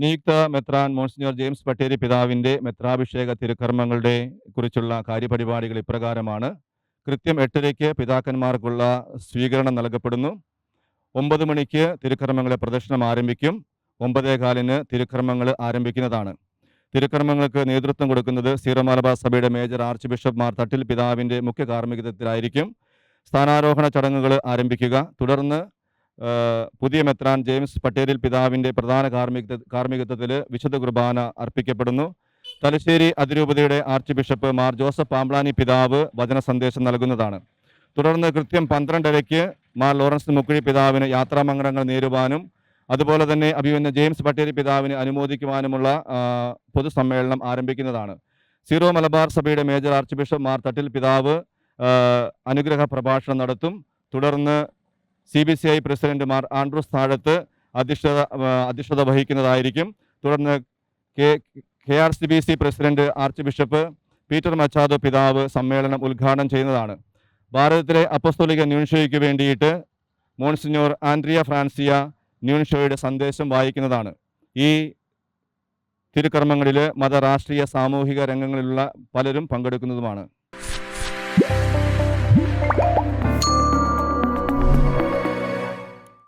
നിയുക്ത മെത്രാൻ monsignor James Patteri പിതാവിന്റെ മെത്രാഭിഷേക തിരുക്കർമ്മങ്ങളുടെ കുറിച്ചുള്ള കാര്യപരിപാടികൾ ഇപ്രകാരമാണ്. കൃത്യം എട്ടരയ്ക്ക് പിതാക്കന്മാർക്കുള്ള സ്വീകരണം നൽകപ്പെടുന്നു. ഒമ്പത് മണിക്ക് തിരുക്കർമ്മങ്ങളെ പ്രദർശനം ആരംഭിക്കും. ഒമ്പതേ കാലിന് തിരുക്കർമ്മങ്ങൾ ആരംഭിക്കുന്നതാണ്. തിരുക്കർമ്മങ്ങൾക്ക് നേതൃത്വം കൊടുക്കുന്നത് സീറോ മലബാർ സഭയുടെ major archbishop Mar Thattil പിതാവിന്റെ മുഖ്യ കാർമ്മികത്വത്തിലായിരിക്കും. സ്ഥാനാരോഹണ ചടങ്ങുകൾ ആരംഭിക്കുക. തുടർന്ന് പുതിയ മെത്രാൻ ജെയിംസ് പട്ടേലിൽ പിതാവിന്റെ പ്രധാന കാർമ്മിക കാർമ്മികത്വത്തിൽ വിശുദ്ധ കുർബാന അർപ്പിക്കപ്പെടുന്നു. തലശ്ശേരി അതിരൂപതയുടെ archbishop Mar Joseph Pamplany പിതാവ് വചന സന്ദേശം നൽകുന്നതാണ്. തുടർന്ന് കൃത്യം പന്ത്രണ്ടരയ്ക്ക് മാർ ലോറൻസ് മുക്കുഴി പിതാവിന് യാത്രാമംഗളങ്ങൾ നേരുവാനും അതുപോലെ തന്നെ അഭിമന്യ ജെയിംസ് പട്ടേരി പിതാവിനെ അനുമോദിക്കുവാനുമുള്ള പൊതുസമ്മേളനം ആരംഭിക്കുന്നതാണ്. സീറോ മലബാർ സഭയുടെ major archbishop Mar Thattil പിതാവ് അനുഗ്രഹ പ്രഭാഷണം നടത്തും. തുടർന്ന് സി ബി സി ഐ പ്രസിഡന്റുമാർ ആൻഡ്രൂസ് താഴത്ത് അധ്യക്ഷത അധ്യക്ഷത വഹിക്കുന്നതായിരിക്കും. തുടർന്ന് K K R C B C president archbishop Peter Machado പിതാവ് സമ്മേളനം ഉദ്ഘാടനം ചെയ്യുന്നതാണ്. ഭാരതത്തിലെ അപ്പസ്തോലിക ന്യൂൻഷോയ്ക്ക് വേണ്ടിയിട്ട് മോൺസിനോർ ആൻഡ്രിയ ഫ്രാൻസിയ ന്യൂൻഷോയുടെ സന്ദേശം വായിക്കുന്നതാണ്. ഈ തിരുക്കർമ്മങ്ങളിൽ മത രാഷ്ട്രീയ സാമൂഹിക രംഗങ്ങളിലുള്ള പലരും പങ്കെടുക്കുന്നതുമാണ്.